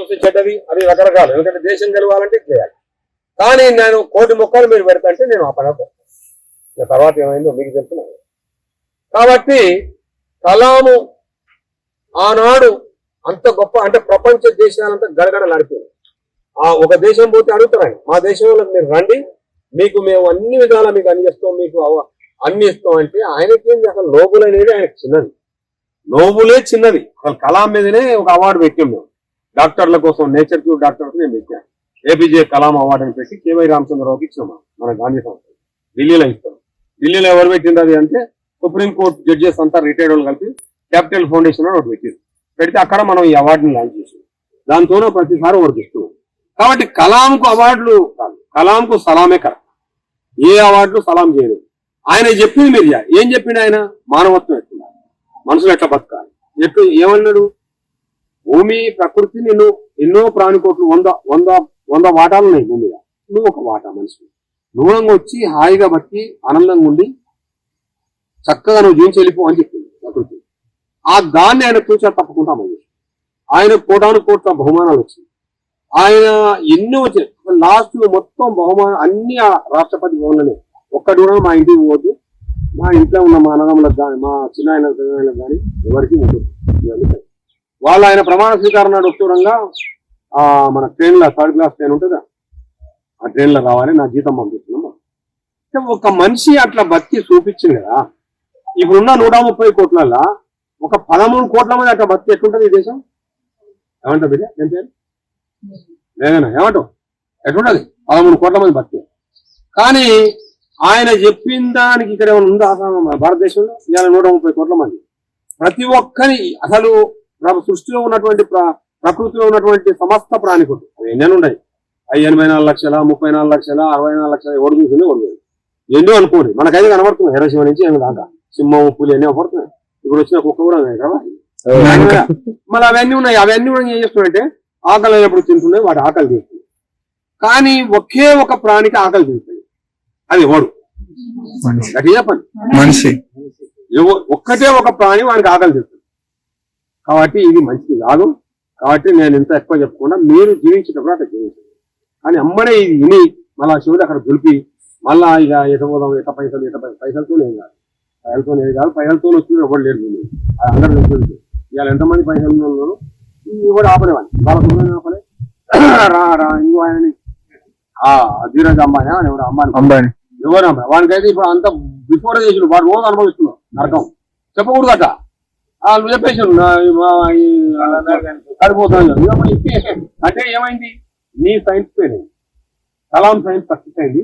సమస్య చెడ్డది అది రకరకాలు. ఎందుకంటే దేశం గెలవాలంటే చేయాలి. కానీ నేను కోటి మొక్కలు మీరు పెడతాంటే నేను ఆ పని తర్వాత ఏమైందో మీకు తెలుసు. కాబట్టి కలాము ఆనాడు అంత గొప్ప అంటే ప్రపంచ దేశాలంతా గడగడ నడిపింది ఆ ఒక దేశం పోతే అడుగుతారు మా దేశంలో మీరు రండి. మీకు మేము అన్ని విధాలా మీకు అన్ని చేస్తాం మీకు అవ- అన్ని ఇస్తాం అంటే ఆయనకి అసలు లోబులు అనేది ఆయనకు చిన్నది. నోబులే చిన్నది. అసలు కళా మీదనే ఒక అవార్డు పెట్టాం మేము. డాక్టర్ల కోసం నేచర్ క్యూర్ డాక్టర్స్ నేను పెట్టాను. ఏపీజే కలాం అవార్డు అని పెట్టి కేవై రామచంద్రరావుకి ఇచ్చాం మన గాంధీ సంస్థ. ఢిల్లీలో ఇస్తాం. ఢిల్లీలో ఎవరు పెట్టింది అది అంటే సుప్రీంకోర్టు జడ్జెస్ అంతా రిటైర్డ్ వాళ్ళు కలిపి క్యాపిటల్ ఫౌండేషన్ అని ఒకటి పెట్టింది పెడితే అక్కడ మనం ఈ అవార్డుని లాంచ్ చేసాం. దాంతోనే ప్రతిసారి ఒకటి ఇస్తున్నాం కాబట్టి కలాంకు అవార్డులు కాదు కలాంకు సలామే కరెక్ట్. ఏ అవార్డులు సలాం చేయదు ఆయన చెప్పింది మీరు ఏం చెప్పిండు ఆయన? మానవత్వం ఎట్టున్నారు మనుషులు ఎట్లా బతకాలి? ఎట్లు ఏమన్నాడు? భూమి ప్రకృతి నిన్ను ఎన్నో ప్రాణికోట్లు వంద వంద వంద వాటాలు ఉన్నాయి భూమి మీద. నువ్వు ఒక వాటా మనిషి నువ్వు వచ్చి హాయిగా బట్టి ఆనందంగా ఉండి చక్కగా నువ్వు జీవించి వెళ్ళిపో అని చెప్పింది ప్రకృతి. ఆ దాన్ని ఆయన తూచా తప్పకుండా అమలు ఆయన కోటాను కోట్ల బహుమానాలు వచ్చింది ఆయన ఎన్నో వచ్చాయి లాస్ట్ మొత్తం బహుమానం అన్ని రాష్ట్రపతి భవన్లనే. ఒక్కటి కూడా మా ఇంటికి పోదు మా ఇంట్లో ఉన్న మా అన్నదమ్ములకు కానీ మా చిన్న ఆయన కానీ ఎవరికి ఉండదు. వాళ్ళు ఆయన ప్రమాణ స్వీకారం నాడు ఆ మన ట్రైన్లో థర్డ్ క్లాస్ ట్రైన్ ఉంటుందా? ఆ ట్రైన్లో రావాలి నా జీతం పంపిస్తున్నాం. అంటే ఒక మనిషి అట్లా బతికి చూపించింది కదా. ఇప్పుడున్న నూట ముప్పై కోట్లలో ఒక పదమూడు కోట్ల మంది అట్లా బతికి ఎట్లుంటుంది ఈ దేశం? ఏమంటావు బిడ్డ? ఏం పేరు? లేదన్నా ఏమంటావు? ఎట్లుంటుంది? పదమూడు కోట్ల మంది బతికి. కానీ ఆయన చెప్పిన దానికి ఇక్కడ ఏమైనా ఉందా? మన భారతదేశంలో? ఇవాళ నూట ముప్పై కోట్ల మంది. ప్రతి ఒక్కరి అసలు సృష్టిలో ఉన్నటువంటి ప్ర- ప్రకృతిలో ఉన్నటువంటి సమస్త ప్రాణికులు. అవి ఎన్నెన్ని ఉన్నాయి. అవి ఎనభై నాలుగు లక్షల ముప్పై నాలుగు లక్షల అరవై నాలుగు లక్షల ఎవరు చూసింది ఎవరు. ఎన్నో అనుకోండి మనకైతే కనబడుతుంది హెరశివ నుంచి ఏమి దాకా. సింహం పులి అన్నీ కనబడుతున్నాయి ఇప్పుడు వచ్చిన కుక్క కూడా ఉన్నాయి కదా. మళ్ళీ అవన్నీ ఉన్నాయి. అవన్నీ కూడా ఏం చేస్తున్నాయంటే ఆకలి అయినప్పుడు తింటున్నాయి వాటి ఆకలి తీస్తుంది కానీ ఒకే ఒక ప్రాణికి ఆకలి తీస్తుంది అది ఎవడు? గట్టిగా చెప్పండి. మనిషి. ఒక్కటే ఒక ప్రాణి వానికి ఆకలి తీస్తుంది కాబట్టి ఇది మంచిది కాదు. కాబట్టి నేను ఇంత ఎక్కువ చెప్పకుండా మీరు జీవించేటప్పుడు అట్లా జీవించండి. కానీ అమ్మడే ఇది విని మళ్ళా శివుడు అక్కడ దులిపి మళ్ళా ఇక ఎట పోదాం ఎట పైసలు ఎట పైసలతో ఏం కాదు. పైసలతో ఏది కాదు పైసలతో వచ్చి ఎవరు లేరు మీరు అందరూ తెలుసు ఇవాళ ఎంతమంది పైసలు ఉన్నారు? కూడా ఆపలేవాడిని వాళ్ళ సుఖం ఆపలే. రా రా ఇంకో ఆయనని. ఆ ధీరజ్ అంబానీ అని ఎవరు అంబానీ. అంబానీ. ఎవరు అమ్మాయి వానికైతే ఇప్పుడు అంత బిఫోర్ చేసిన వాడు రోజు అనుభవిస్తున్నావు నరకం. చెప్పకూడదట. నువ్వు చెప్పేసాను సరిపోతాను అంటే ఏమైంది? నీ సైన్స్ అయింది కలాం సైన్స్ సక్సెస్ అయింది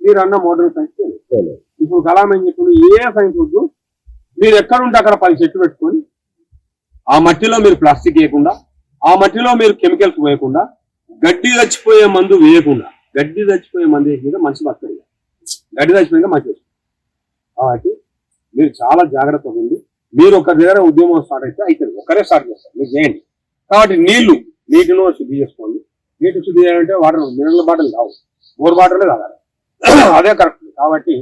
మీరు అన్న మోడర్న్ సైన్స్ అయింది. ఇప్పుడు కలాం ఏం చెప్పింది ఏ సైన్స్ వద్దు. మీరు ఎక్కడుంటే అక్కడ పది చెట్లు పెట్టుకొని ఆ మట్టిలో మీరు ప్లాస్టిక్ వేయకుండా ఆ మట్టిలో మీరు కెమికల్స్ వేయకుండా గడ్డి చచ్చిపోయే మందు వేయకుండా గడ్డి చచ్చిపోయే మందు వేసిన మనిషి బతకడు గడ్డి చచ్చిపోయిన మంచి వస్తుంది. కాబట్టి మీరు చాలా జాగ్రత్తగా ఉంది మీరు ఒక దగ్గర ఉద్యమం స్టార్ట్ అయితే అయితే ఒకరే స్టార్ట్ చేస్తారు. మీరు చేయండి. కాబట్టి నీళ్ళు నీటిలో శుద్ధి చేసుకోండి. నీటి శుద్ధి చేయాలంటే వాటర్ మినరల్ బాటిల్ కావు. బోర్ బాటిలే తాగాలి. అదే కరెక్ట్ కాబట్టి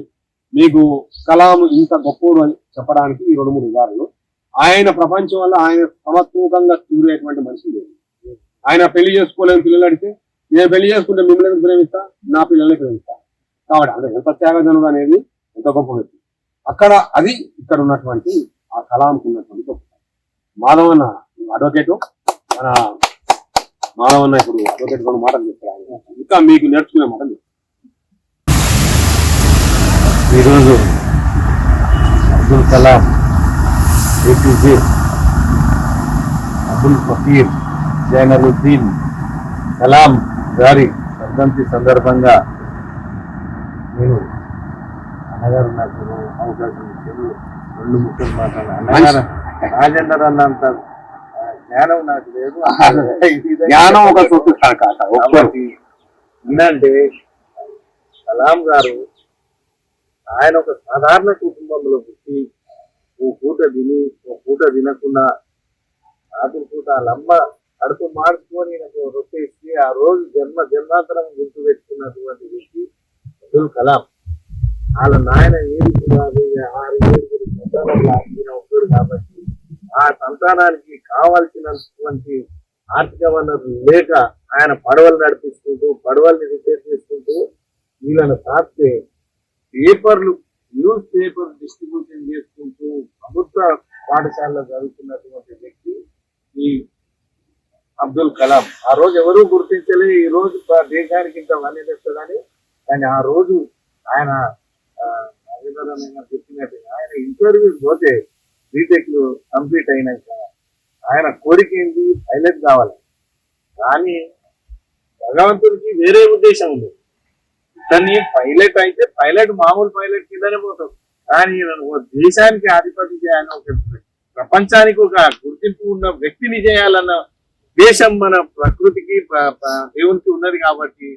మీకు కలాం ఇంత గొప్పోడు అని చెప్పడానికి ఈ రెండు మూడు ఉదాహరణలు. ఆయన ప్రపంచం వల్ల ఆయన సమత్వకంగా చూరేటువంటి మనిషి లేదు. ఆయన పెళ్ళి చేసుకోలేని పిల్లలు అడిగితే నేను పెళ్ళి చేసుకుంటే మిమ్మల్ని ప్రేమిస్తా? నా పిల్లల్ని ప్రేమిస్తా. కాబట్టి అంటే ఎంత త్యాగజనుడు అనేది ఎంత గొప్ప వ్యక్తి. అక్కడ అది ఇక్కడ ఉన్నటువంటి ఆ కళానికి ఉన్నటువంటి గొప్ప మాధవన్న అడ్వకేట్ మన మాధవన్న ఇప్పుడు అడ్వకేట్ కొన్ని మాటలు చెప్తారు? ఇంకా మీకు నేర్చుకునే మాటలు చెప్తారు. ఈరోజు అబ్దుల్ కలాం ఏపీజే అబ్దుల్ ఫకీర్ జైనరుద్దీన్ కలాం గారి వర్ధంతి సందర్భంగా నేను అన్నగారు నాకు అవకాశం ఇచ్చారు. రెండు ముక్కలు మాట్లాడాలి రాజేందర్ అన్నంత జ్ఞానం నాకు లేదు. జ్ఞానం ఒక ఏంటంటే కలాం గారు ఆయన ఒక సాధారణ కుటుంబంలో పుట్టి ఓ పూట తిని ఓ పూట తినకుండా రాత్రి పూట వాళ్ళమ్మ కడుపు మార్చుకొని నాకు రొట్టె ఇచ్చి ఆ రోజు జన్మ జన్మాంతరం గుర్తు పెట్టుకున్నటువంటి వ్యక్తి అబ్దుల్ కలాం. వాళ్ళ నాయన ఏడుగురు ఆరు ఏడుగురు అవుతాడు కాబట్టి ఆ సంతానానికి కావాల్సినటువంటి ఆర్థిక వనరులు లేక ఆయన పడవలు నడిపిస్తుంటూ పడవల్ని రిపేర్ చేసుకుంటూ వీళ్ళని తాపితే పేపర్లు న్యూస్ పేపర్ డిస్ట్రిబ్యూషన్ చేసుకుంటూ ప్రభుత్వ పాఠశాలలో చదువుతున్నటువంటి వ్యక్తి ఈ అబ్దుల్ కలాం. ఆ రోజు ఎవరూ గుర్తించలే ఈ రోజు దేశానికి ఇంత వన్నీ తెస్తుందని. కానీ ఆ రోజు ఆయన ఆ, చెప్పినట్టు ఆయన ఇంటర్వ్యూ పోతే బీటెక్ కంప్లీట్ అయినాక ఆయన కోరిక ఏంటి? పైలట్ కావాలి. కానీ భగవంతుడికి వేరే ఉద్దేశం ఉంది. తన్ని పైలట్ అయితే పైలట్ మామూలు పైలట్ కిందనే పోతాం. కానీ ఓ దేశానికి ఆధిపత్యం చేయాలని ఒక ప్రపంచానికి ఒక గుర్తింపు ఉన్న వ్యక్తిని చేయాలన్న దేశం మన ప్రకృతికి దేవునికి ఉన్నది కాబట్టి